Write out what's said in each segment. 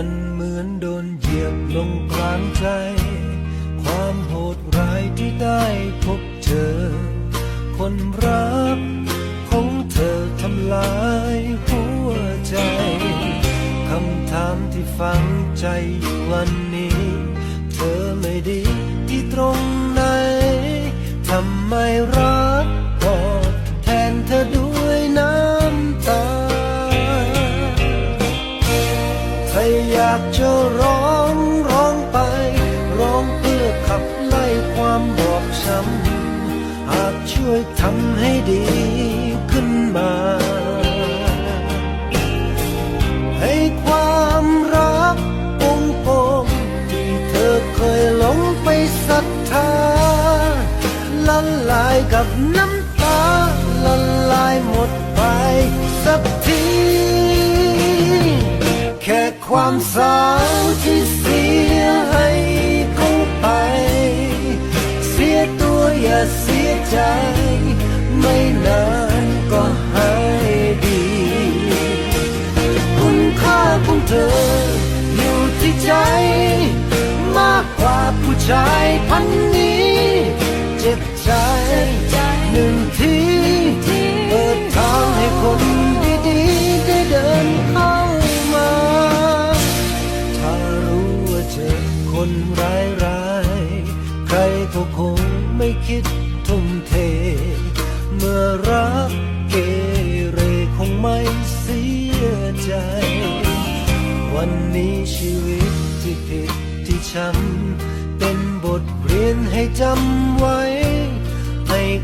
ันเหมือนโดนเหยบลงกลางใจ ความโหดร้ายที่ได้พบเจอ คนรักของเธอทำลายหัวใจ คำถามที่ฝังใจอยู่วันนี้ เธอไม่ดีที่ตรงไหน ทำไมรัก อยากจะร้องร้องไป ร้องเพื่อขับไล่ความบอบช้ำหากช่วยทำให้ดีขึ้นมา ให้ความรักปงปงที่เธอเคยหลงไปศรัทธาละลายกับน้ำตาละลายหมดไปสักที ความเศร้าที่เสียให้เขาไป เสียตัวอย่าเสียใจ ไม่นานก็หายดี คุณค่าของเธอ อยู่ที่ใจ มากกว่าผู้ชายพันนี้ เจ็บใจ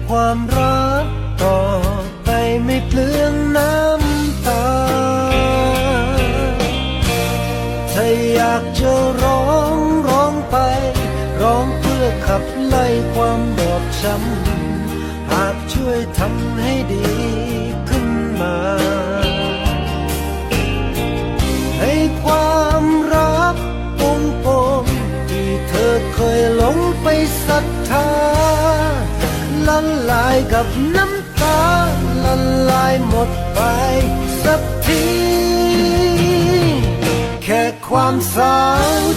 ความรักต่อไปไม่เปลืองน้ำตา ถ้าอยากจะร้องร้องไป ร้องเพื่อขับไล่ความบอบช้ำ หากช่วยทำให้ดี กับน้ำตาละลายหมดไปสักที แค่ความเศร้า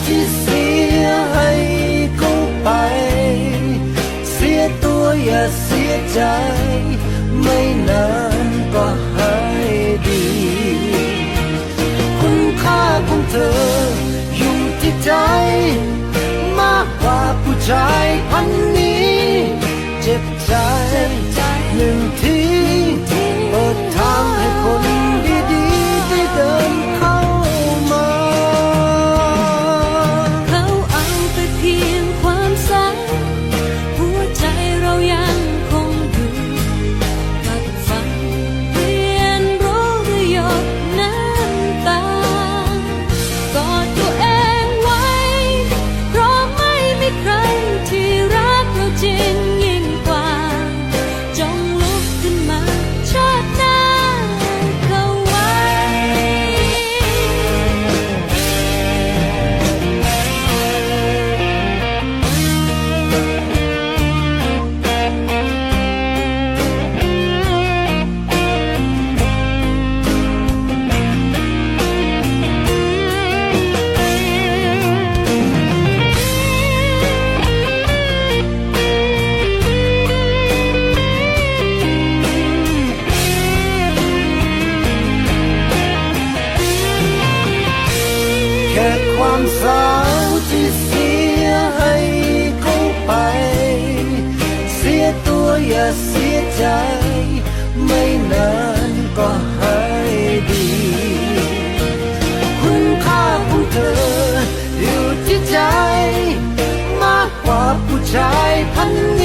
ที่เสียให้เขาไป เสียตัวอย่าเสียใจ ไม่นานก็หายดี คุณค่าของเธออยู่ที่ใจ มากกว่าผู้ชายพันนี จ็ เสียใจ ไม่นานก็หายดี คุณค่าของเธอ อยู่ที่ใจ มากกว่าผู้ชายพัน